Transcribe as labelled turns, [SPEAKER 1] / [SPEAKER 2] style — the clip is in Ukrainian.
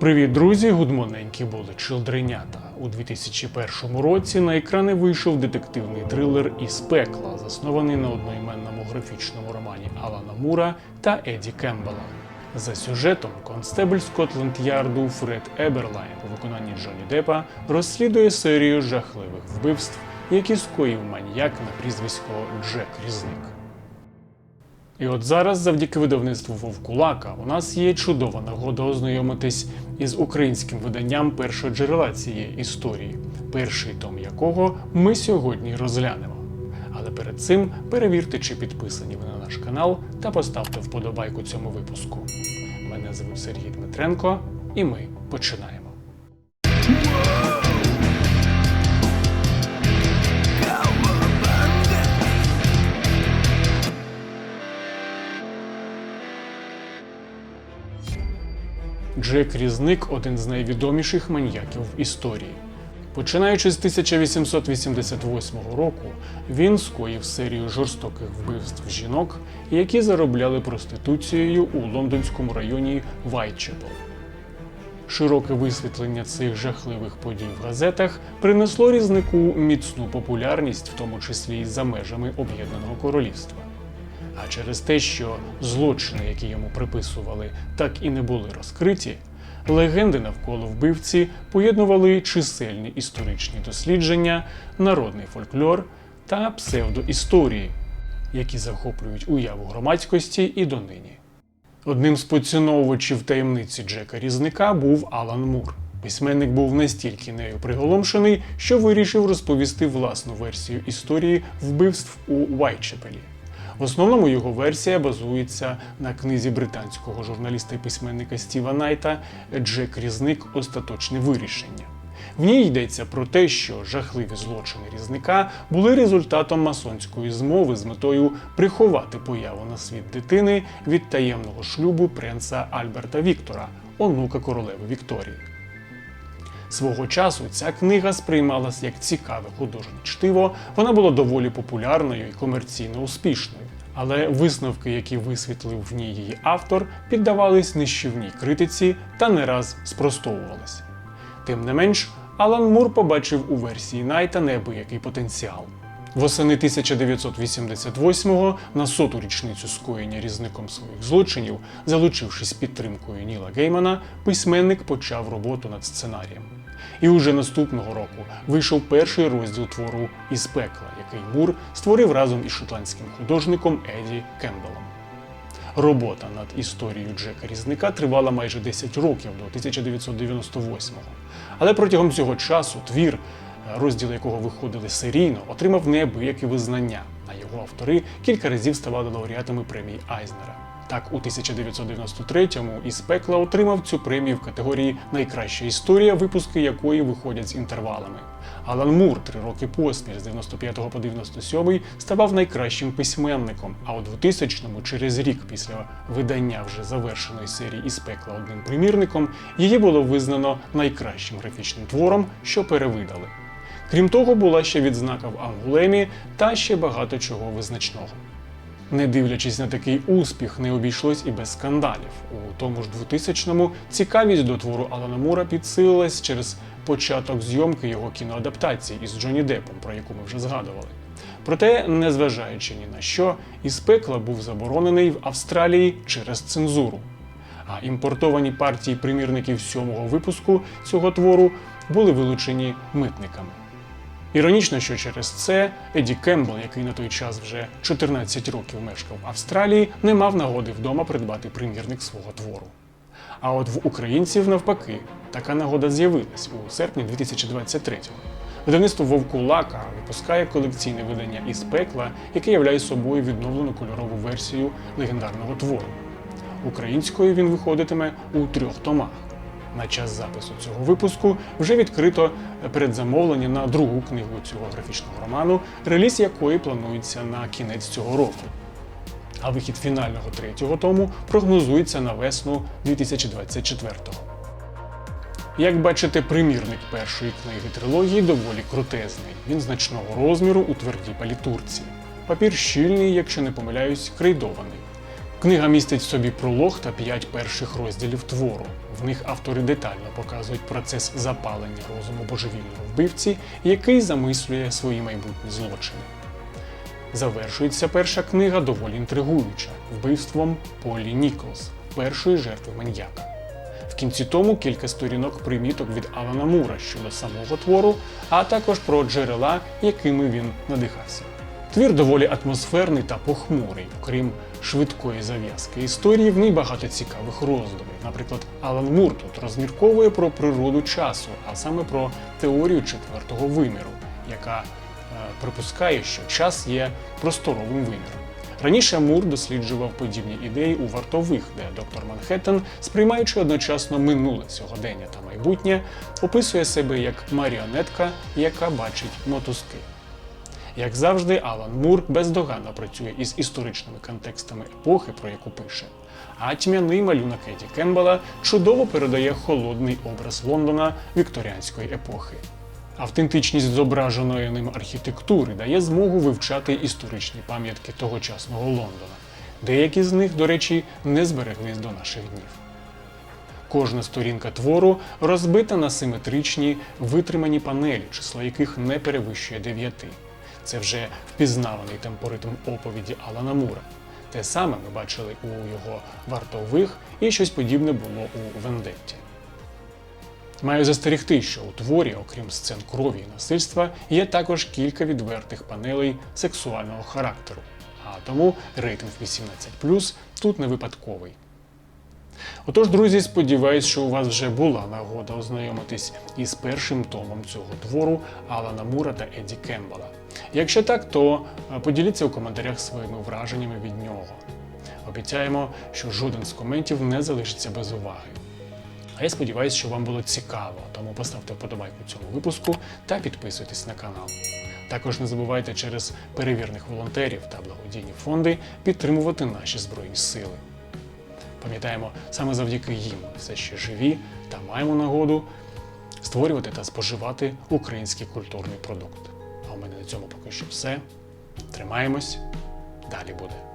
[SPEAKER 1] Привіт, друзі! Гудмоненькі були чилдренята. У 2001 році на екрани вийшов детективний трилер із пекла, заснований на одноіменному графічному романі Алана Мура та Еді Кембела. За сюжетом констебль Скотленд Ярду Фред Еберлайн у виконанні Джонні Деппа розслідує серію жахливих вбивств, які скоїв маньяк на прізвисько Джек Різник. І от зараз, завдяки видавництву Вовкулака, у нас є чудова нагода ознайомитись із українським виданням першого джерела цієї історії, перший том якого ми сьогодні розглянемо. Але перед цим перевірте, чи підписані ви на наш канал та поставте вподобайку цьому випуску. Мене звуть Сергій Дмитренко, і ми починаємо. Джек Різник один з найвідоміших маньяків в історії. Починаючи з 1888 року, він скоїв серію жорстоких вбивств жінок, які заробляли проституцією у лондонському районі Вайтчепел. Широке висвітлення цих жахливих подій в газетах принесло різнику міцну популярність, в тому числі і за межами Об'єднаного Королівства. А через те, що злочини, які йому приписували, так і не були розкриті, легенди навколо вбивці поєднували чисельні історичні дослідження, народний фольклор та псевдоісторії, які захоплюють уяву громадськості і донині. Одним з поціновувачів таємниці Джека Різника був Алан Мур. Письменник був настільки нею приголомшений, що вирішив розповісти власну версію історії вбивств у Вайтчепелі. В основному його версія базується на книзі британського журналіста і письменника Стіва Найта Джек Різник Остаточне вирішення. В ній йдеться про те, що жахливі злочини різника були результатом масонської змови з метою приховати появу на світ дитини від таємного шлюбу принца Альберта Віктора, онука королеви Вікторії. Свого часу ця книга сприймалась як цікаве художнє чтиво, вона була доволі популярною і комерційно успішною. Але висновки, які висвітлив в ній її автор, піддавались нищівній критиці та не раз спростовувались. Тим не менш, Алан Мур побачив у версії Найта неабиякий потенціал. Восени 1988-го на соту річницю скоєння різником своїх злочинів, залучившись підтримкою Ніла Геймана, письменник почав роботу над сценарієм. І уже наступного року вийшов перший розділ твору із пекла, який Мур створив разом із шотландським художником Еді Кембелом. Робота над історією Джека Різника тривала майже 10 років до 1998-го. Але протягом цього часу твір, розділи якого виходили серійно, отримав неабияке визнання, а його автори кілька разів ставали лауреатами премії Айзнера. Так, у 1993-му із пекла отримав цю премію в категорії Найкраща історія, випуски якої виходять з інтервалами. Алан Мур три роки поспіль з 95 по 97 ставав найкращим письменником. А у 2000-му, через рік після видання вже завершеної серії із пекла одним примірником, її було визнано найкращим графічним твором, що перевидали. Крім того, була ще відзнака в Ангулемі та ще багато чого визначного. Не дивлячись на такий успіх, не обійшлось і без скандалів. У тому ж 2000-му цікавість до твору Алана Мура підсилилась через початок зйомки його кіноадаптації із Джонні Деппом, про яку ми вже згадували. Проте, незважаючи ні на що, із пекла був заборонений в Австралії через цензуру. А імпортовані партії примірників сьомого випуску цього твору були вилучені митниками. Іронічно, що через це Еді Кембл, який на той час вже 14 років мешкав в Австралії, не мав нагоди вдома придбати примірник свого твору. А от в українців навпаки така нагода з'явилась у серпні 2023-го. Видавництво Вовкулака випускає колекційне видання із пекла, яке являє собою відновлену кольорову версію легендарного твору. Українською він виходитиме у трьох томах. На час запису цього випуску вже відкрито передзамовлення на другу книгу цього графічного роману, реліз якої планується на кінець цього року. А вихід фінального третього тому прогнозується на весну 2024-го. Як бачите, примірник першої книги трилогії доволі крутезний. Він значного розміру у твердій палітурці. Папір щільний, якщо не помиляюсь, крейдований. Книга містить в собі пролог та п'ять перших розділів твору. В них автори детально показують процес запалення розуму божевільного вбивці, який замислює свої майбутні злочини. Завершується перша книга доволі інтригуюча вбивством Полі Ніколс, першої жертви маньяка. В кінці тому кілька сторінок приміток від Алана Мура щодо самого твору, а також про джерела, якими він надихався. Твір доволі атмосферний та похмурий, окрім швидкої зав'язки історії, в ній багато цікавих роздумів. Наприклад, Алан Мур тут розмірковує про природу часу, а саме про теорію четвертого виміру, яка е, припускає, що час є просторовим виміром. Раніше Мур досліджував подібні ідеї у вартових, де доктор Манхеттен, сприймаючи одночасно минуле сьогодення та майбутнє, описує себе як маріонетка, яка бачить мотузки. Як завжди, Алан Мур бездоганно працює із історичними контекстами епохи, про яку пише. А тьмяний малюнок Еді Кембела чудово передає холодний образ Лондона вікторіанської епохи. Автентичність зображеної ним архітектури дає змогу вивчати історичні пам'ятки тогочасного Лондона. Деякі з них, до речі, не збереглись до наших днів. Кожна сторінка твору розбита на симетричні витримані панелі, число яких не перевищує дев'яти. Це вже впізнаваний темпоритм оповіді Алана Мура. Те саме ми бачили у його вартових, і щось подібне було у Вендетті. Маю застерігти, що у творі, окрім сцен крові і насильства, є також кілька відвертих панелей сексуального характеру, а тому рейтинг 18 тут не випадковий. Отож, друзі, сподіваюсь, що у вас вже була нагода ознайомитись із першим томом цього твору Алана Мура та Едді Кембела. Якщо так, то е, поділіться у коментарях своїми враженнями від нього. Обіцяємо, що жоден з коментів не залишиться без уваги. А я сподіваюся, що вам було цікаво, тому поставте вподобайку цьому випуску та підписуйтесь на канал. Також не забувайте через перевірних волонтерів та благодійні фонди підтримувати наші збройні сили. Пам'ятаємо, саме завдяки їм все ще живі та маємо нагоду створювати та споживати український культурний продукт. А у мене на цьому поки що все. Тримаємось, далі буде.